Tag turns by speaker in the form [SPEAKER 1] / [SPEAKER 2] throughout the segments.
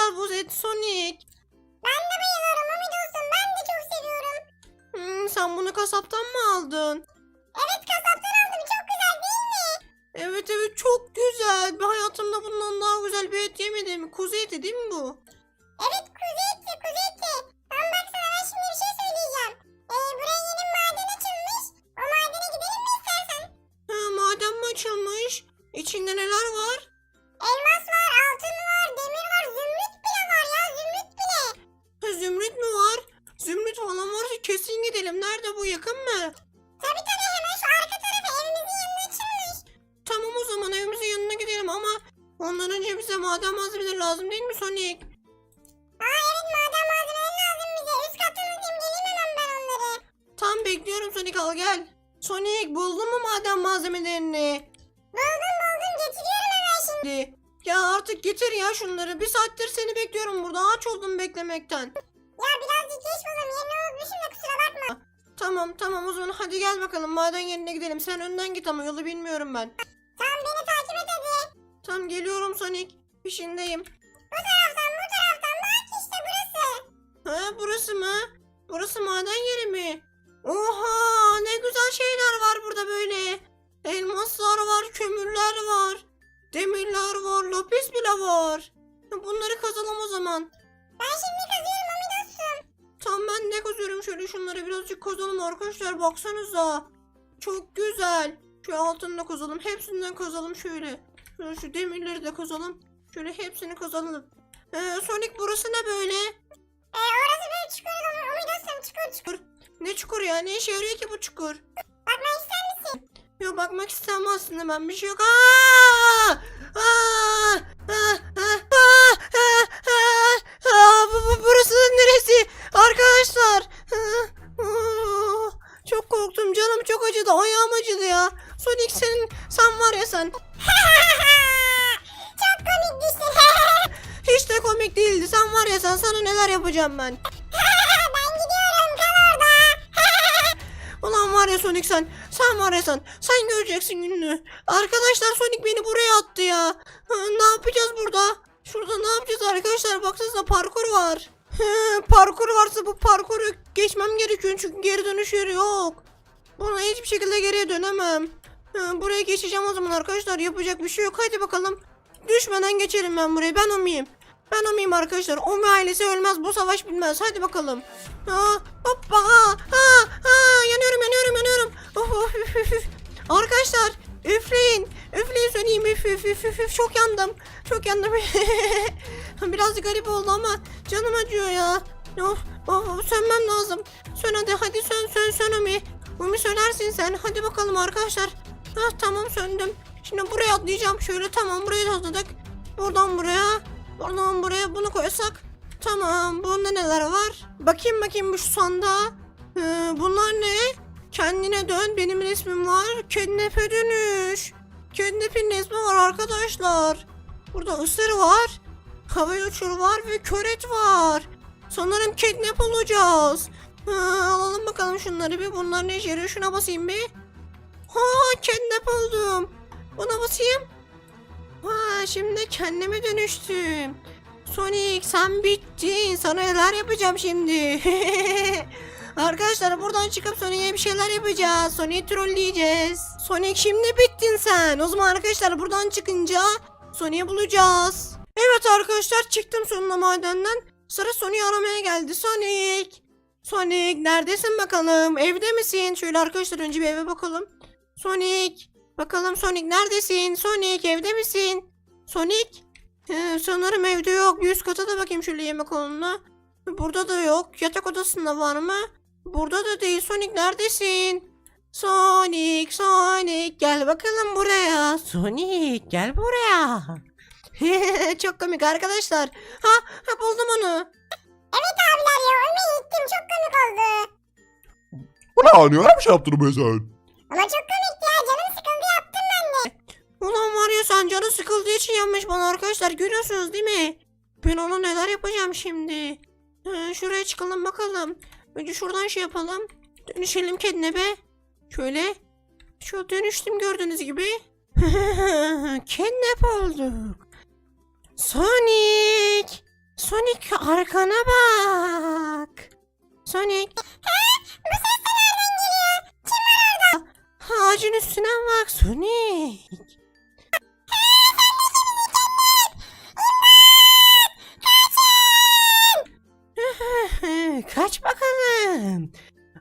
[SPEAKER 1] güzel bu et Sonic.
[SPEAKER 2] Ben de bayılıyorum Mami dostum. Ben de çok seviyorum.
[SPEAKER 1] Hmm, sen bunu kasaptan mı aldın?
[SPEAKER 2] Evet kasaptan aldım. Çok güzel değil mi?
[SPEAKER 1] Evet evet çok güzel. Ben hayatımda bundan daha güzel bir et yemedim. Kuzu eti değil mi bu?
[SPEAKER 2] Evet kuzu eti kuzu eti. Ama bak sana ben şimdi bir şey söyleyeceğim. Ee, buraya yeni maden açılmış. O madene gidelim mi istersen?
[SPEAKER 1] Ha, maden mi açılmış? İçinde neler var? Kesin gidelim. Nerede bu yakın mı?
[SPEAKER 2] Tabii tabii hemen şu arka tarafa evimizin yanına açılmış.
[SPEAKER 1] Tamam o zaman evimizin yanına gidelim ama ondan önce bize maden malzemeleri lazım değil mi Sonic?
[SPEAKER 2] Aa evet maden malzemeleri lazım bize. Üst kattan alayım geleyim hemen ben onları.
[SPEAKER 1] Tam bekliyorum Sonic al gel. Sonic buldun mu maden malzemelerini?
[SPEAKER 2] Buldum buldum getiriyorum hemen şimdi.
[SPEAKER 1] Ya artık getir ya şunları. Bir saattir seni bekliyorum burada. Aç oldum beklemekten.
[SPEAKER 2] Ya birazcık geç buldum yerini unutmuşum da kusura bakma.
[SPEAKER 1] Tamam tamam o zaman hadi gel bakalım maden yerine gidelim. Sen önden git ama yolu bilmiyorum ben.
[SPEAKER 2] Tamam beni takip et hadi.
[SPEAKER 1] Tamam geliyorum Sonic. Peşindeyim.
[SPEAKER 2] Bu taraftan bu taraftan bak işte burası.
[SPEAKER 1] Ha burası mı? Burası maden yeri mi? Oha ne güzel şeyler var burada böyle. Elmaslar var, kömürler var. Demirler var, lapis bile var. Bunları kazalım o zaman.
[SPEAKER 2] Ben şimdi
[SPEAKER 1] Tamam ben ne kazıyorum şöyle şunları birazcık kazalım arkadaşlar baksanıza. Çok güzel. Şu altını da kazalım. Hepsinden kazalım şöyle. Şöyle şu demirleri de kazalım. Şöyle hepsini kazalım. Ee, Sonic burası ne böyle?
[SPEAKER 2] Ee, orası böyle çukur. Mami dostum çukur çukur.
[SPEAKER 1] Ne çukur ya? Ne işe yarıyor ki bu çukur?
[SPEAKER 2] Bakmak ister misin?
[SPEAKER 1] Yok bakmak istemem aslında ben bir şey yok. Aa! Aa! Yapacağım ben.
[SPEAKER 2] ben gidiyorum kal orada.
[SPEAKER 1] Ulan var ya Sonic sen. Sen var ya sen. Sen göreceksin gününü. Arkadaşlar Sonic beni buraya attı ya. Ne yapacağız burada? Şurada ne yapacağız arkadaşlar? Baksanıza parkur var. Parkur varsa bu parkuru geçmem gerekiyor çünkü geri dönüş yeri yok. Buna hiçbir şekilde geriye dönemem. Buraya geçeceğim o zaman arkadaşlar. Yapacak bir şey yok. Hadi bakalım. Düşmeden geçerim ben burayı. Ben Omi'yim. Ben Omi'yim arkadaşlar. Omi ailesi ölmez. Bu savaş bitmez. Hadi bakalım. Ha, hoppa. Ha, ha. Yanıyorum yanıyorum yanıyorum. Of, of, üf, üf, üf. Arkadaşlar üfleyin. Üfleyin söneyim. Üf, üf, üf, üf, üf. Çok yandım. Çok yandım. Biraz garip oldu ama canım acıyor ya. Of, of, sönmem lazım. Sön hadi hadi sön sön sön Umi. Umi sönersin sen. Hadi bakalım arkadaşlar. Ha tamam söndüm. Şimdi buraya atlayacağım. Şöyle tamam buraya atladık. Buradan buraya. Buradan buraya bunu koysak. Tamam. Bunda neler var? Bakayım bakayım bu şu sandığa. Ee, bunlar ne? Kendine dön. Benim resmim var. Kednepe dönüş. Kednepe'nin resmi var arkadaşlar. Burada ısır var. Havaya uçur var ve köret var. Sanırım kidnap olacağız. Ha, alalım bakalım şunları bir. Bunlar ne işe? Şuna basayım bir. Ha kidnap oldum. Buna basayım. Ha şimdi kendime dönüştüm. Sonic sen bittin. Sana neler yapacağım şimdi. Arkadaşlar buradan çıkıp Sonic'e bir şeyler yapacağız. Sonic'i trolleyeceğiz. Sonic şimdi bittin sen. O zaman arkadaşlar buradan çıkınca Sonic'i bulacağız. Evet arkadaşlar çıktım sonunda madenden. Sıra Sonic'i aramaya geldi. Sonic. Sonic neredesin bakalım? Evde misin? Şöyle arkadaşlar önce bir eve bakalım. Sonic. Bakalım Sonic neredesin? Sonic evde misin? Sonic? He, sanırım evde yok. Bir üst kata da bakayım şöyle yemek odanına. Burada da yok. Yatak odasında var mı? Burada da değil. Sonic neredesin? Sonic, Sonic gel bakalım buraya. Sonic gel buraya. Çok komik arkadaşlar. Ha, ha buldum onu.
[SPEAKER 2] Evet abiler ya Ömer'i gittim çok komik oldu.
[SPEAKER 3] Bu ne öyle bir şey yaptın sen?
[SPEAKER 2] Ama çok komikti ya canım sıkıldı yaptım ben de.
[SPEAKER 1] Ulan var ya sen canı sıkıldığı için yanmış bana arkadaşlar görüyorsunuz değil mi? Ben ona neler yapacağım şimdi? Ha, şuraya çıkalım bakalım. Önce şuradan şey yapalım. Dönüşelim kendine be. Şöyle. Şu dönüştüm gördüğünüz gibi. Kidnap olduk. Sonic. Sonic arkana bak. Sonic.
[SPEAKER 2] Bu ses de nereden geliyor?
[SPEAKER 1] Ağacın üstüne bak Sonic. Kaç bakalım.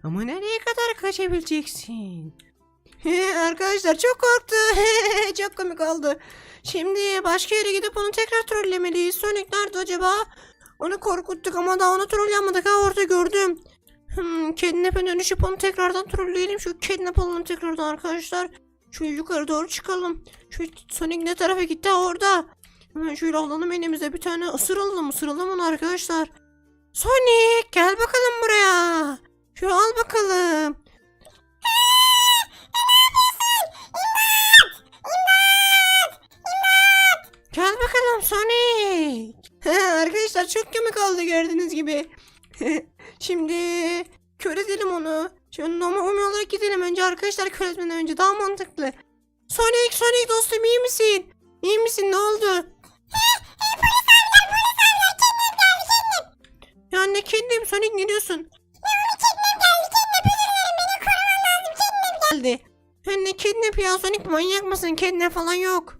[SPEAKER 1] Ama nereye kadar kaçabileceksin? Arkadaşlar çok korktu. çok komik oldu. Şimdi başka yere gidip onu tekrar trollemeliyiz. Sonic nerede acaba? Onu korkuttuk ama daha onu trolleyamadık. Ha orada gördüm. Hmm, Kidnap'e dönüşüp onu tekrardan trolleyelim. Şu kidnap alalım tekrardan arkadaşlar. Şu yukarı doğru çıkalım. Şu Sonic ne tarafa gitti? Orada. Hemen şöyle alalım elimize bir tane ısıralım. Isıralım onu arkadaşlar. Sonic gel bakalım buraya. Şu al bakalım. Gel bakalım Sonic. Arkadaşlar çok komik oldu gördüğünüz gibi. Şimdi kör edelim onu. Şimdi normal umi olarak gidelim önce arkadaşlar kör etmeden önce daha mantıklı. Sonic Sonic dostum iyi misin? İyi misin ne oldu? Ya ne kendim Sonic ne diyorsun? geldi. Ya ne kidnap ya Sonic manyak mısın? Kidnap falan yok.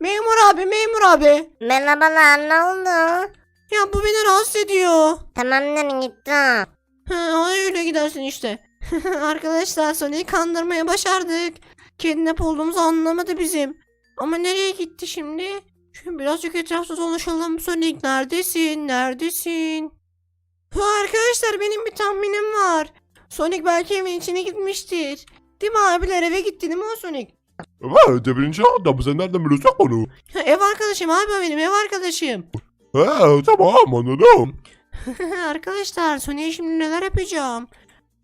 [SPEAKER 1] Memur abi memur abi.
[SPEAKER 4] Merhabalar ne oldu?
[SPEAKER 1] Ya bu beni rahatsız ediyor.
[SPEAKER 4] Tamam nereye gitti?
[SPEAKER 1] Ha, öyle gidersin işte. Arkadaşlar Sonic'i kandırmaya başardık. Kidnap olduğumuzu anlamadı bizim. Ama nereye gitti şimdi? Şimdi birazcık etrafta dolaşalım. Sonic neredesin? Neredesin? Ha, arkadaşlar benim bir tahminim var. Sonic belki evin içine gitmiştir. Değil mi abiler eve gitti değil mi o Sonic?
[SPEAKER 3] Evet birinci anda sen nereden biliyorsun onu?
[SPEAKER 1] Ha, ev arkadaşım abi o benim ev arkadaşım.
[SPEAKER 3] He tamam anladım.
[SPEAKER 1] Arkadaşlar Sony'ye şimdi neler yapacağım?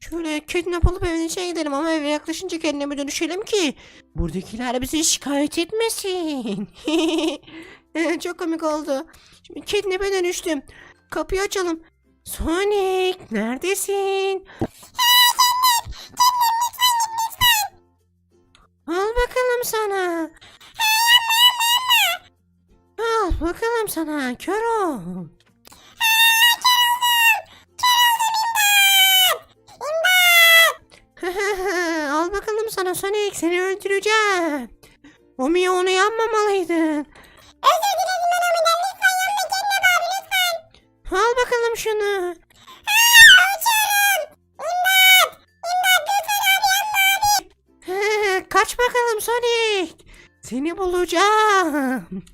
[SPEAKER 1] Şöyle kidnap alıp evin içine gidelim ama eve yaklaşınca kendime dönüşelim ki buradakiler bizi şikayet etmesin. Çok komik oldu. Şimdi kidnap'e dönüştüm. Kapıyı açalım. Sonic neredesin? Al bakalım sana. Al bakalım sana kör ol. Al bakalım sana Sonic seni öldüreceğim. Omi onu yanmamalıydın.
[SPEAKER 2] Özür dilerim ben Omi'den lütfen yanına kendine abi lütfen.
[SPEAKER 1] Al bakalım şunu. Kaç bakalım Sonic. Seni bulacağım.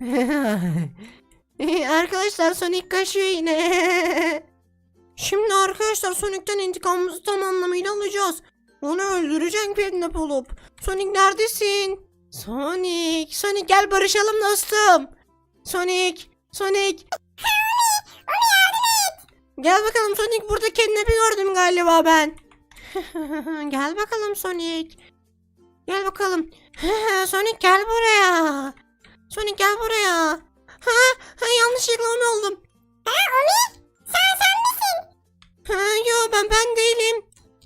[SPEAKER 1] arkadaşlar Sonic kaçıyor yine. Şimdi arkadaşlar Sonic'ten intikamımızı tam anlamıyla alacağız. Onu öldüreceğim kidnap olup. Sonic neredesin? Sonic, Sonic gel barışalım dostum. Sonic, Sonic. Gel bakalım Sonic burada kidnap'i gördüm galiba ben. gel bakalım Sonic. Gel bakalım. Sonic gel buraya. Sonic gel buraya. Ha, ha yanlışlıkla Omi oldum.
[SPEAKER 2] Ha Omi? Sen sen misin?
[SPEAKER 1] Ha, yo ben ben değilim.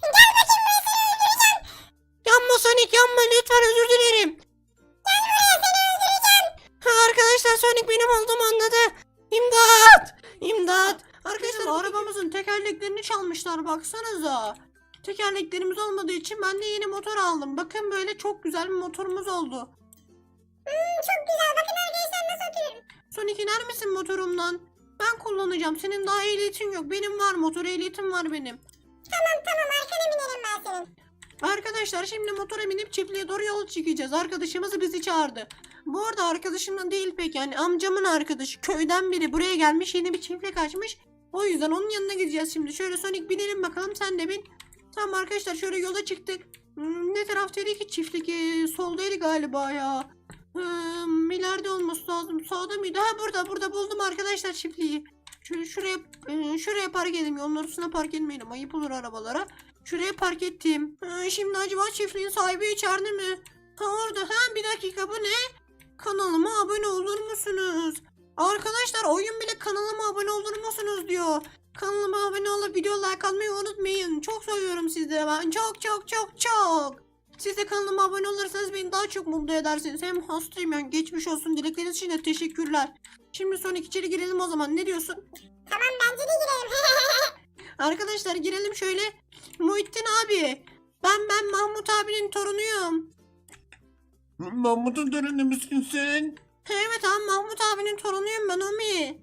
[SPEAKER 2] Gel bakayım ben seni öldüreceğim.
[SPEAKER 1] Yanma Sonic yanma lütfen özür dilerim.
[SPEAKER 2] Gel buraya seni öldüreceğim.
[SPEAKER 1] Ha, arkadaşlar Sonic benim olduğumu anladı. İmdat! İmdat! Arkadaşlar arabamızın tekerleklerini çalmışlar baksanıza. Tekerleklerimiz olmadığı için ben de yeni motor aldım. Bakın böyle çok güzel bir motorumuz oldu.
[SPEAKER 2] Hmm, çok güzel bakın arkadaşlar nasıl oturuyorum.
[SPEAKER 1] Sonic iner misin motorumdan? Ben kullanacağım. Senin daha ehliyetin yok. Benim var. Motor ehliyetim var benim.
[SPEAKER 2] Tamam tamam arkana binerim ben senin.
[SPEAKER 1] Arkadaşlar şimdi motora binip çiftliğe doğru yol çıkacağız. Arkadaşımız bizi çağırdı. Bu arada arkadaşımın değil pek yani amcamın arkadaşı köyden biri buraya gelmiş yeni bir çiftlik açmış. O yüzden onun yanına gideceğiz şimdi. Şöyle Sonic binelim bakalım sen de bin. Tamam arkadaşlar şöyle yola çıktık. Hmm, ne taraftaydı ki çiftlik? Ee, soldaydı galiba ya. Hmm, ileride olması lazım. Sağda mıydı? Ha burada burada buldum arkadaşlar çiftliği. Şöyle şuraya e, şuraya park edelim. Yolun ortasına park etmeyelim. Ayıp olur arabalara. Şuraya park ettim. Ha, şimdi acaba çiftliğin sahibi içeride mi? Ha orada. Ha bir dakika bu ne? Kanalıma abone olur musunuz? Arkadaşlar oyun bile kanalıma abone olur musunuz diyor. Kanalıma abone olup video like atmayı unutmayın. Çok seviyorum sizleri ben. Çok çok çok çok. Siz de kanalıma abone olursanız beni daha çok mutlu edersiniz. Hem hastayım yani geçmiş olsun. Dilekleriniz için de teşekkürler. Şimdi son iki içeri girelim o zaman. Ne diyorsun?
[SPEAKER 2] Tamam bence de girelim.
[SPEAKER 1] Arkadaşlar girelim şöyle. Muhittin abi. Ben ben Mahmut abinin torunuyum.
[SPEAKER 5] Mahmut'un töreni misin sen?
[SPEAKER 1] Evet abi Mahmut abinin torunuyum ben Omi.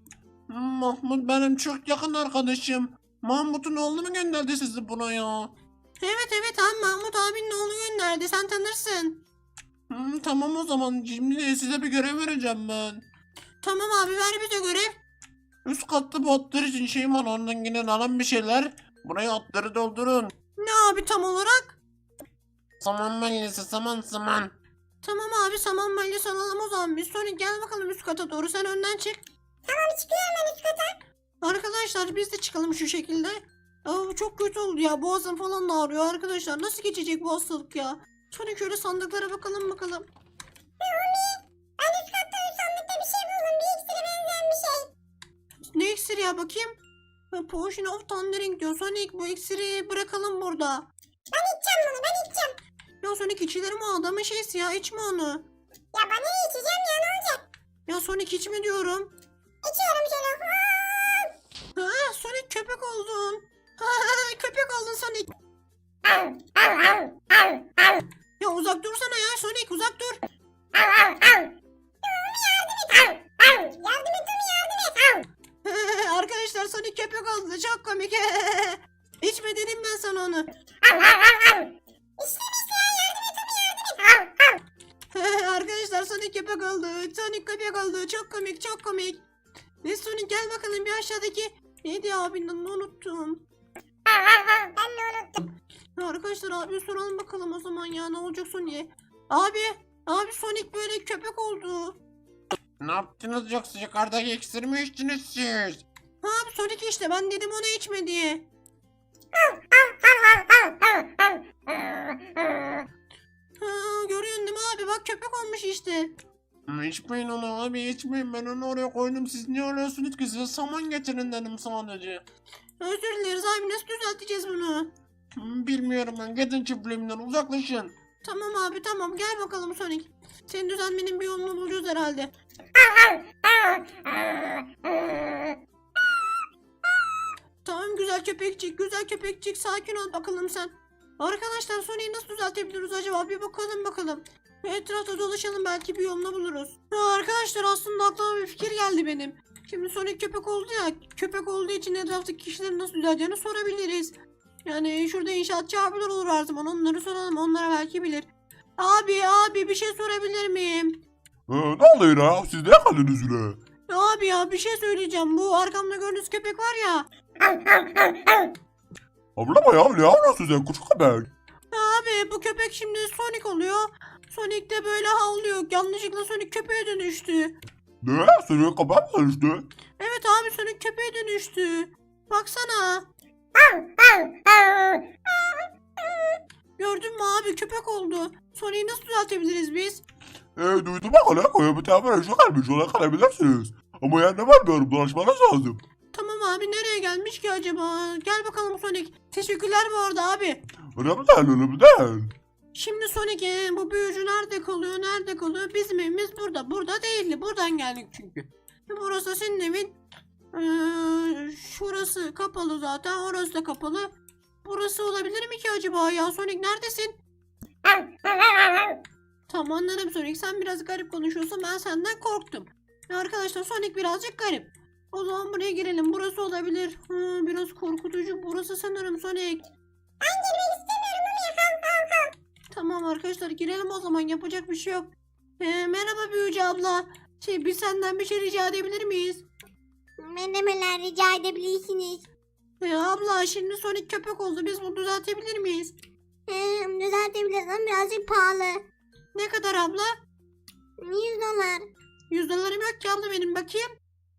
[SPEAKER 5] Mahmut benim çok yakın arkadaşım. Mahmut'un oğlu mu gönderdi sizi buraya?
[SPEAKER 1] Evet evet abi Mahmut abinin oğlu gönderdi. Sen tanırsın.
[SPEAKER 5] Hmm, tamam o zaman şimdi size bir görev vereceğim ben.
[SPEAKER 1] Tamam abi ver bize görev.
[SPEAKER 5] Üst katta bu atlar için şeyim var ondan gidin alın bir şeyler. Buraya atları doldurun.
[SPEAKER 1] Ne abi tam olarak?
[SPEAKER 5] Saman meyilesi saman saman.
[SPEAKER 1] Tamam abi saman balya salalım o zaman. Biz Sonic gel bakalım üst kata doğru. Sen önden çık.
[SPEAKER 2] Tamam çıkıyorum ben üst kata.
[SPEAKER 1] Arkadaşlar biz de çıkalım şu şekilde. Aa, çok kötü oldu ya. Boğazım falan da ağrıyor arkadaşlar. Nasıl geçecek bu hastalık ya? Sonic öyle sandıklara bakalım bakalım.
[SPEAKER 2] Ben üst katta sandıkta bir şey buldum. Bir iksire benzeyen bir şey.
[SPEAKER 1] Ne iksiri ya bakayım? Ha, Potion of Thundering diyor. Sonic bu iksiri bırakalım burada.
[SPEAKER 2] Ben içeceğim bunu ben içeceğim.
[SPEAKER 1] Ya Sonic içilir mi o adamın şeysi ya içme onu.
[SPEAKER 2] Ya ben ne içeceğim ya ne olacak?
[SPEAKER 1] Ya Sonic içme diyorum. Oldun. Köpek oldun Sonic. Ya uzak dursana ya Sonic uzak dur. Arkadaşlar Sonic köpek oldu çok komik. İçme dedim ben sana onu. Arkadaşlar Sonic köpek oldu. Sonic köpek oldu. Çok komik çok komik. Ne Sonic gel bakalım bir aşağıdaki. Neydi abinin adını unuttum.
[SPEAKER 2] Ben de unuttum.
[SPEAKER 1] Ya Arkadaşlar abi soralım bakalım o zaman ya ne olacak Sonic'e. Abi abi Sonic böyle köpek oldu.
[SPEAKER 5] Ne yaptınız yoksa yukarıdaki iksir mi içtiniz siz?
[SPEAKER 1] Ha abi Sonic işte ben dedim ona içme diye. Ha görüyorsun değil mi abi bak köpek olmuş işte.
[SPEAKER 5] İçmeyin onu abi içmeyin ben onu oraya koydum siz niye arıyorsunuz ki size saman getirin dedim sadece.
[SPEAKER 1] Özür dileriz abi nasıl düzelteceğiz bunu?
[SPEAKER 5] Bilmiyorum ben gidin çiftliğimden uzaklaşın.
[SPEAKER 1] Tamam abi tamam gel bakalım Sonic. Senin düzelmenin bir yolunu bulacağız herhalde. Tamam güzel köpekçik güzel köpekçik sakin ol bakalım sen. Arkadaşlar Sonic'i nasıl düzeltebiliriz acaba bir bakalım bakalım. Etrafta dolaşalım belki bir yolunu buluruz. Ha, arkadaşlar aslında aklıma bir fikir geldi benim. Şimdi Sonic köpek oldu ya köpek olduğu için etraftaki kişilerin nasıl düzeleceğini sorabiliriz. Yani şurada inşaatçı abiler olur her zaman onları soralım onlara belki bilir. Abi abi bir şey sorabilir miyim?
[SPEAKER 3] Ha, ne oluyor ya? Siz ne kaldınız öyle?
[SPEAKER 1] Abi ya bir şey söyleyeceğim bu arkamda gördüğünüz köpek var ya.
[SPEAKER 3] Ablama ya ne yapıyorsun sen küçük köpek?
[SPEAKER 1] Abi bu köpek şimdi Sonic oluyor. Sonic de böyle havlıyor. Yanlışlıkla Sonic köpeğe dönüştü.
[SPEAKER 3] Ne? Senin köpek mi işte?
[SPEAKER 1] Evet abi Sonic köpeğe dönüştü. Baksana. Gördün mü abi köpek oldu. Sonic'i nasıl düzeltebiliriz biz?
[SPEAKER 3] E duydum bakalım. Koya bir tane şu kalmış. Ona kalabilirsiniz. Ama yani ne var diyorum dolaşmanız lazım.
[SPEAKER 1] Tamam abi nereye gelmiş ki acaba? Gel bakalım Sonic. Teşekkürler bu arada abi.
[SPEAKER 3] Önemli değil önemli değil.
[SPEAKER 1] Şimdi Sonic e, bu büyücü nerede kalıyor? Nerede kalıyor? Bizim evimiz burada. Burada değildi. Buradan geldik çünkü. Burası senin evin. Ee, şurası kapalı zaten. Orası da kapalı. Burası olabilir mi ki acaba ya? Sonic neredesin? Tamam anladım Sonic. Sen biraz garip konuşuyorsun. Ben senden korktum. Arkadaşlar Sonic birazcık garip. O zaman buraya girelim. Burası olabilir. Hı, biraz korkutucu. Burası sanırım Sonic.
[SPEAKER 2] Ben
[SPEAKER 1] Tamam arkadaşlar girelim o zaman yapacak bir şey yok. Ee, merhaba büyücü abla. Şey biz senden bir şey rica edebilir miyiz?
[SPEAKER 4] Menemeler rica edebilirsiniz.
[SPEAKER 1] Ee, abla şimdi Sonic köpek oldu biz bunu düzeltebilir miyiz?
[SPEAKER 4] Ee, düzeltebiliriz ama birazcık pahalı.
[SPEAKER 1] Ne kadar abla?
[SPEAKER 4] 100 dolar.
[SPEAKER 1] 100 dolarım yok ki abla benim bakayım.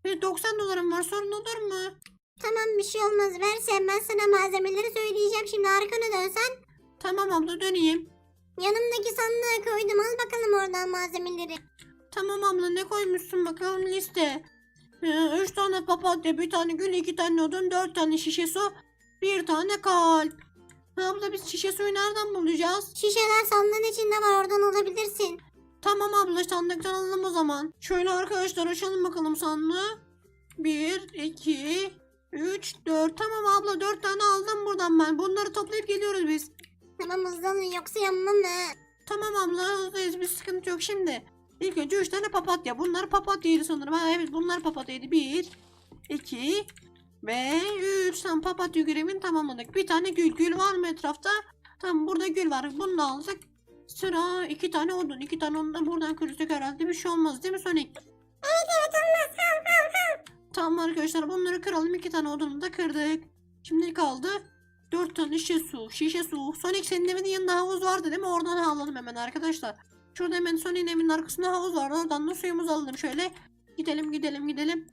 [SPEAKER 1] Bir 90 dolarım var sorun olur mu?
[SPEAKER 4] Tamam bir şey olmaz versen ben sana malzemeleri söyleyeceğim şimdi arkana dönsen.
[SPEAKER 1] Tamam abla döneyim.
[SPEAKER 4] Yanımdaki sandığa koydum al bakalım oradan malzemeleri.
[SPEAKER 1] Tamam abla ne koymuşsun bakalım liste. Ee, üç tane papatya, bir tane gül, iki tane odun, dört tane şişe su, bir tane kalp. Abla biz şişe suyu nereden bulacağız?
[SPEAKER 4] Şişeler sandığın içinde var oradan alabilirsin.
[SPEAKER 1] Tamam abla sandıktan alalım o zaman. Şöyle arkadaşlar açalım bakalım sandığı. Bir, iki, üç, dört. Tamam abla dört tane aldım buradan ben. Bunları toplayıp geliyoruz biz.
[SPEAKER 4] Tamam hızlı olun yoksa yanmam ha.
[SPEAKER 1] Tamam abla hızlıyız bir sıkıntı yok şimdi. İlk önce üç tane papatya. Bunlar papatyaydı sanırım. Ha, evet bunlar papatyaydı. Bir, iki ve üç. Tamam papatya görevini tamamladık. Bir tane gül. Gül var mı etrafta? Tamam burada gül var. Bunu da aldık. Sıra iki tane odun. iki tane odun da buradan kırırsak herhalde bir şey olmaz değil mi Sonic?
[SPEAKER 2] Evet evet olmaz. Hav hav hav.
[SPEAKER 1] Tamam arkadaşlar bunları kıralım. iki tane odunu da kırdık. Şimdi kaldı. Dört tane şişe su. Şişe su. Sonic senin evinin yanında havuz vardı değil mi? Oradan alalım hemen arkadaşlar. Şurada hemen Sonic'in evinin arkasında havuz var. Oradan da suyumuzu alalım şöyle. Gidelim gidelim gidelim.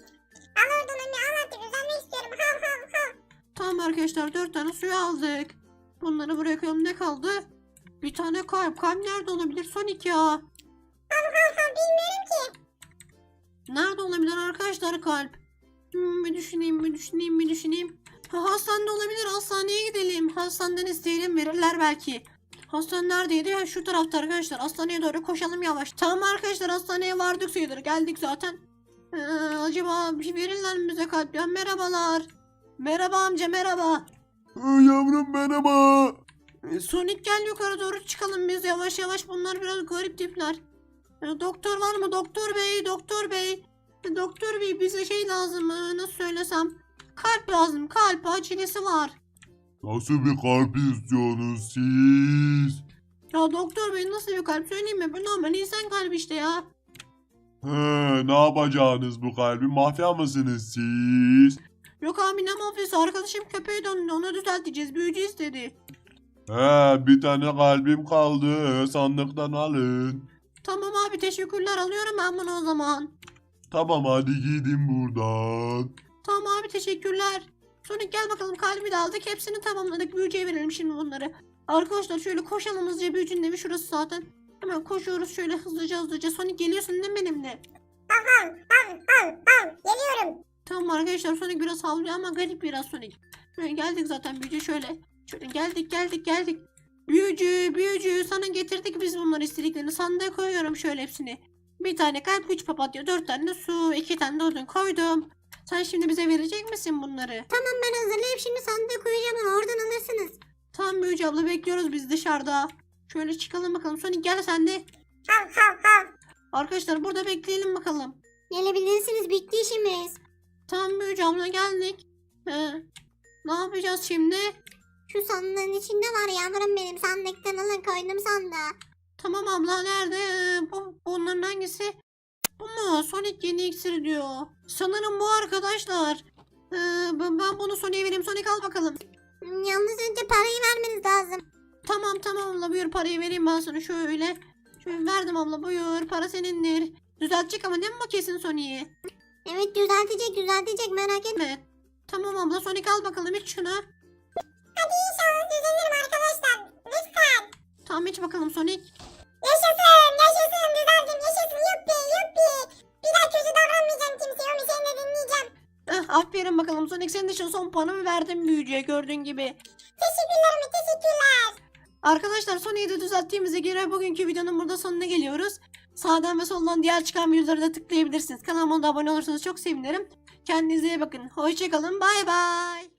[SPEAKER 2] Al oradan anne al artık düzenmek istiyorum. Hav hav hav.
[SPEAKER 1] Tamam arkadaşlar dört tane suyu aldık. Bunları buraya koyalım. Ne kaldı? Bir tane kalp. Kalp nerede olabilir Sonic ya?
[SPEAKER 2] Hav hav hav bilmiyorum ki.
[SPEAKER 1] Nerede olabilir arkadaşlar kalp? Hmm, bir düşüneyim, bir düşüneyim, bir düşüneyim. Ha, hastanede olabilir. Hastaneye gidelim. Hastaneden isteyelim verirler belki. Hastane neredeydi? Ha, şu tarafta arkadaşlar. Hastaneye doğru koşalım yavaş. Tamam arkadaşlar hastaneye vardık sayılır. Geldik zaten. Ee, acaba bir şey verirler mi bize kalp ya? Merhabalar. Merhaba amca merhaba.
[SPEAKER 3] Ay yavrum merhaba.
[SPEAKER 1] Ee, Sonic gel yukarı doğru çıkalım biz yavaş yavaş. Bunlar biraz garip tipler. Ee, doktor var mı? Doktor bey, doktor bey. Ee, Doktor bey bize şey lazım. ee, Nasıl söylesem? Kalp lazım. Kalp acelesi var.
[SPEAKER 3] Nasıl bir kalp istiyorsunuz siz?
[SPEAKER 1] Ya doktor bey nasıl bir kalp söyleyeyim mi? Bu normal insan kalbi işte ya.
[SPEAKER 3] He, ne yapacaksınız bu kalbi? Mafya mısınız siz?
[SPEAKER 1] Yok abi ne mafyası arkadaşım köpeğe döndü onu düzelteceğiz büyücü istedi.
[SPEAKER 3] He, bir tane kalbim kaldı. Sandıktan alın.
[SPEAKER 1] Tamam abi teşekkürler alıyorum ben bunu o zaman.
[SPEAKER 3] Tamam hadi gidin buradan.
[SPEAKER 1] Tamam abi teşekkürler. Sonra gel bakalım kalbi de aldık hepsini tamamladık büyücüye verelim şimdi bunları. Arkadaşlar şöyle koşalım hızlıca büyücünün evi şurası zaten. Hemen koşuyoruz şöyle hızlıca hızlıca. Sonic geliyorsun değil mi benimle?
[SPEAKER 2] Hav hav hav hav. Geliyorum.
[SPEAKER 1] Tamam arkadaşlar Sonic biraz havlıyor ama garip biraz Sonic. Şöyle geldik zaten büyücü şöyle. Şöyle geldik geldik geldik. Büyücü büyücü sana getirdik biz bunları istediklerini sandığa koyuyorum şöyle hepsini. Bir tane kalp, üç papatya, dört tane su, iki tane de odun koydum. Sen şimdi bize verecek misin bunları?
[SPEAKER 4] Tamam ben hazırlayıp şimdi sandığa koyacağım onu oradan alırsınız.
[SPEAKER 1] Tamam büyücü abla bekliyoruz biz dışarıda. Şöyle çıkalım bakalım. Sonic gel sen de.
[SPEAKER 2] Hav hav hav.
[SPEAKER 1] Arkadaşlar burada bekleyelim bakalım.
[SPEAKER 4] Gelebilirsiniz bitti işimiz.
[SPEAKER 1] Tamam büyücü abla geldik. Ee, ne yapacağız şimdi?
[SPEAKER 4] Şu sandığın içinde var yavrum benim sandıktan alın koydum sandığa.
[SPEAKER 1] Tamam abla nerede? Ee, bu, bunların hangisi? Bu mu? Sonic yeni iksir diyor. Sanırım bu arkadaşlar. Ee, ben, ben bunu Sonic'e vereyim. Sonic al bakalım.
[SPEAKER 4] Yalnız önce parayı vermeniz lazım.
[SPEAKER 1] Tamam tamam abla buyur parayı vereyim ben sana şöyle. Şöyle verdim abla buyur para senindir. Düzeltecek ama değil mi bu kesin Sonic'i?
[SPEAKER 4] Evet düzeltecek düzeltecek merak etme.
[SPEAKER 1] Evet. Tamam abla Sonic al bakalım iç şunu.
[SPEAKER 2] Hadi inşallah düzelirim arkadaşlar. Lütfen.
[SPEAKER 1] Tamam iç bakalım Sonic.
[SPEAKER 2] Yaşasın yaşasın düzeldim yaşasın yuppi yuppi. Bir daha kötü davranmayacağım kimseye onu seninle dinleyeceğim.
[SPEAKER 1] Eh, aferin bakalım Sonic senin için son paramı verdim büyücüye gördüğün gibi.
[SPEAKER 2] Teşekkürler mi teşekkürler.
[SPEAKER 1] Arkadaşlar Sonic'i de düzelttiğimize göre bugünkü videonun burada sonuna geliyoruz. Sağdan ve soldan diğer çıkan videoları da tıklayabilirsiniz. Kanalıma da abone olursanız çok sevinirim. Kendinize iyi bakın. Hoşçakalın. Bay bay.